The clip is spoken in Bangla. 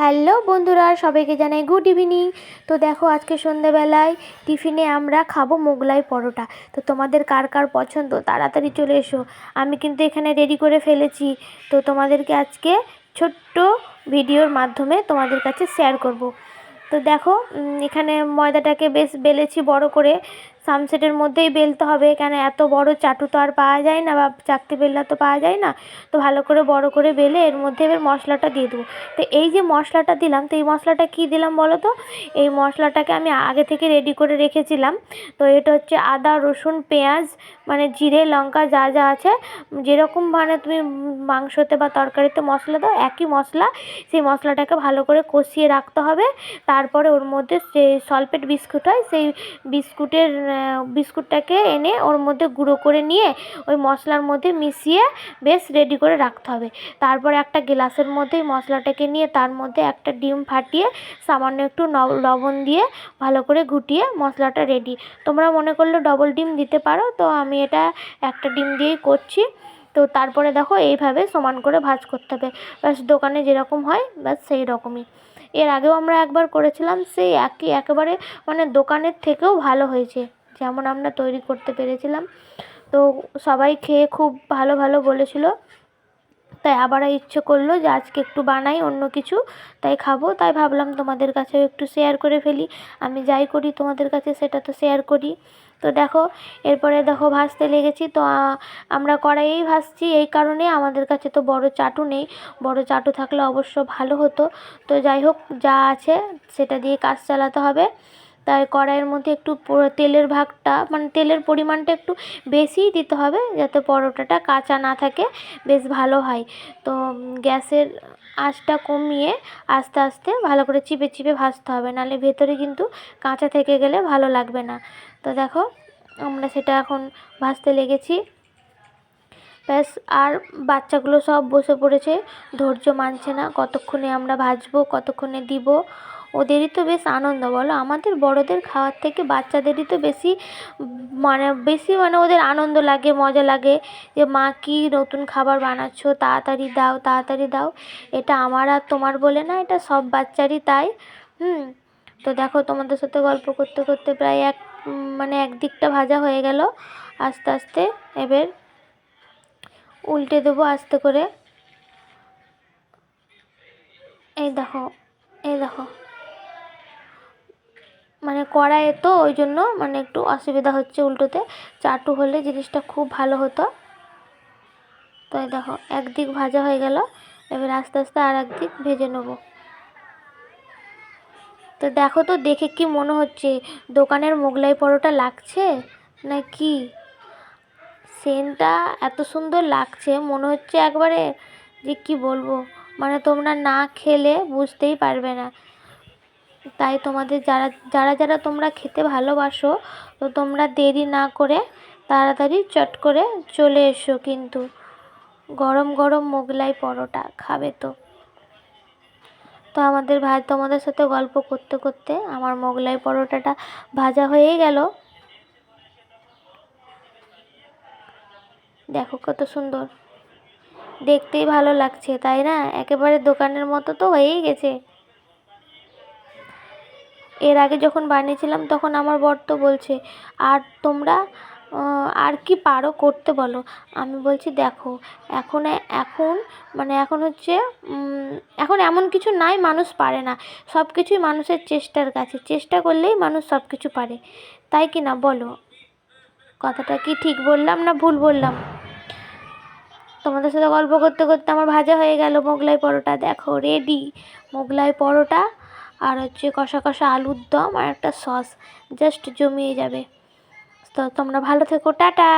হ্যালো বন্ধুরা, সবাইকে জানাই গুড ইভিনিং তো দেখো আজকে সন্ধেবেলায় টিফিনে আমরা খাব মোগলাই পরোটা। তো তোমাদের কার কার পছন্দ? তাড়াতাড়ি চলে এসো। আমি কিন্তু এখানে রেডি করে ফেলেছি। তো তোমাদেরকে আজকে ছোট্ট ভিডিওর মাধ্যমে তোমাদের কাছে শেয়ার করব। তো দেখো এখানে ময়দাটাকে বেশ বেলেছি বড় করে। সামসেটের মধ্যেই বেলতে হবে। কেন এত বড় চাটু তো আর পাওয়া যায় না বা চাকতি বেলনা তো পাওয়া যায় না। তো ভালো করে বড় করে বেলে এর মধ্যে এবার মশলাটা দিয়ে দেবো। তো এই যে মশলাটা দিলাম, তো এই মশলাটা কী দিলাম বলো তো? এই মশলাটাকে আমি আগে থেকে রেডি করে রেখেছিলাম। তো এটা হচ্ছে আদা, রসুন, পেঁয়াজ মানে জিরে, লঙ্কা যা যা আছে। যেরকম মানে তুমি মাংসতে বা তরকারিতে মশলা দাও, একই মশলা। সেই মশলাটাকে ভালো করে কষিয়ে রাখতে হবে। তারপরে ওর মধ্যে যে সলপেট বিস্কুট হয়, সেই বিস্কুটের বিস্কুটটাকে এনে ওর মধ্যে গুঁড়ো করে নিয়ে ওই মশলার মধ্যে মিশিয়ে বেশ রেডি করে রাখতে হবে। তারপরে একটা গ্লাসের মধ্যে মশলাটাকে নিয়ে তার মধ্যে একটা ডিম ফাটিয়ে সামান্য একটু লবণ দিয়ে ভালো করে ঘুটিয়ে মশলাটা রেডি তোমরা মনে করলে ডবল ডিম দিতে পারো, তো আমি এটা একটা ডিম দিয়েই করছি। তো তারপরে দেখো এইভাবে সমান করে ভাজ করতে হবে। ব্যাস, দোকানে যেরকম হয়, ব্যাস সেই রকমই। এর আগেও আমরা একবার করেছিলাম, সেই একই একেবারে মানে দোকানের থেকেও ভালো হয়েছে। যেমন আমরা তৈরি করতে পেরেছিলাম। তো সবাই খেয়ে খুব ভালো ভালো বলেছিল। তাই আবার ইচ্ছে করল যে আজকে একটু বানাই, অন্য কিছু তাই খাব। তাই ভাবলাম তোমাদের কাছেও একটু শেয়ার করে ফেলি। আমি যাই করি তোমাদের কাছে সেটা তো শেয়ার করি। তো দেখো, এরপরে দেখো ভাজতে লেগেছি। তো আমরা কড়াইয়েই ভাজছি। এই কারণে আমাদের কাছে তো বড় চাটু নেই। বড় চাটু থাকলে অবশ্য ভালো হতো। তো যাই হোক, যা আছে সেটা দিয়ে কাজ চালাতে হবে। তাই কড়াইয়ের মধ্যে একটু তেলের ভাগটা মানে তেলের পরিমাণটা একটু বেশিই দিতে হবে যাতে পরোটাটা কাঁচা না থাকে, বেশ ভালো হয়। তো গ্যাসের আঁচটা কমিয়ে আস্তে আস্তে ভালো করে চিপে চিপে ভাজতে হবে, নাহলে ভেতরে কিন্তু কাঁচা থেকে গেলে ভালো লাগবে না। তো দেখো, আমরা সেটা এখন ভাজতে লেগেছি। ব্যাস, আর বাচ্চাগুলো সব বসে পড়েছে, ধৈর্য মানছে না, কতক্ষণে আমরা ভাজবো, কতক্ষণে দিব। ওদেরই তো বেশ আনন্দ, বলো? আমাদের বড়দের খাওয়ার থেকে বাচ্চাদেরই তো বেশি মানে বেশি মানে ওদের আনন্দ লাগে, মজা লাগে। যে, মা, কি নতুন খাবার বানাচ্ছো? তাড়াতাড়ি দাও তাড়াতাড়ি দাও। এটা আমার আর তোমার বলে না, এটা সব বাচ্চারই তাই। হুম? তো দেখো, তোমাদের সাথে গল্প করতে করতে প্রায় এক মানে একদিকটা ভাজা হয়ে গেল। আস্তে আস্তে এবার উল্টে দেবো আস্তে করে। এই দেখো এই দেখো। মানে কড়াইয়ে তো ওই জন্য মানে একটু অসুবিধা হচ্ছে উল্টোতে। চাটু হলে জিনিসটা খুব ভালো হতো। তো দেখো, একদিক ভাজা হয়ে গেল, এবার আস্তে আস্তে আর একদিক ভেজে নেব। তো দেখো তো, দেখে কি মনে হচ্ছে, দোকানের মোগলাই পরোটা লাগছে না কি? সেন্টটা এত সুন্দর লাগছে, মনে হচ্ছে একবারে যে কি বলব মানে তোমরা না খেলে বুঝতেই পারবে না। তাই তোমাদের যারা যারা যারা তোমরা খেতে ভালোবাসো, তো তোমরা দেরি না করে তাড়াতাড়ি চট করে চলে এসো কিন্তু। গরম গরম মোগলাই পরোটা খাবে তো। তো আমাদের ভাই তোমাদের সাথে গল্প করতে করতে আমার মোগলাই পরোটাটা ভাজা হয়েই গেল। দেখো কত সুন্দর। দেখতেই ভালো লাগছে, তাই না? একেবারে দোকানের মতো তো হয়েই গেছে। এর আগে যখন বানিয়েছিলাম, তখন আমার বর তো বলছে, আর তোমরা আর কি পারো করতে বলো? আমি বলছি, দেখো, এখন এখন মানে এখন হচ্ছে এখন এমন কিছু নাই, মানুষ পারে না। সব কিছুই মানুষের চেষ্টার কাছে। চেষ্টা করলেই মানুষ সব কিছু পারে। তাই কি না, বলো? কথাটা কি ঠিক বললাম না ভুল বললাম? তোমাদের সাথে গল্প করতে করতে আমার ভাজা হয়ে গেল মোগলাই পরোটা। দেখো রেডি মোগলাই পরোটা আর হচ্ছে কষা কষা আলুর দম আর একটা সস জাস্ট জমিয়ে যাবে। তো তোমরা ভালো থেকো, টাটা!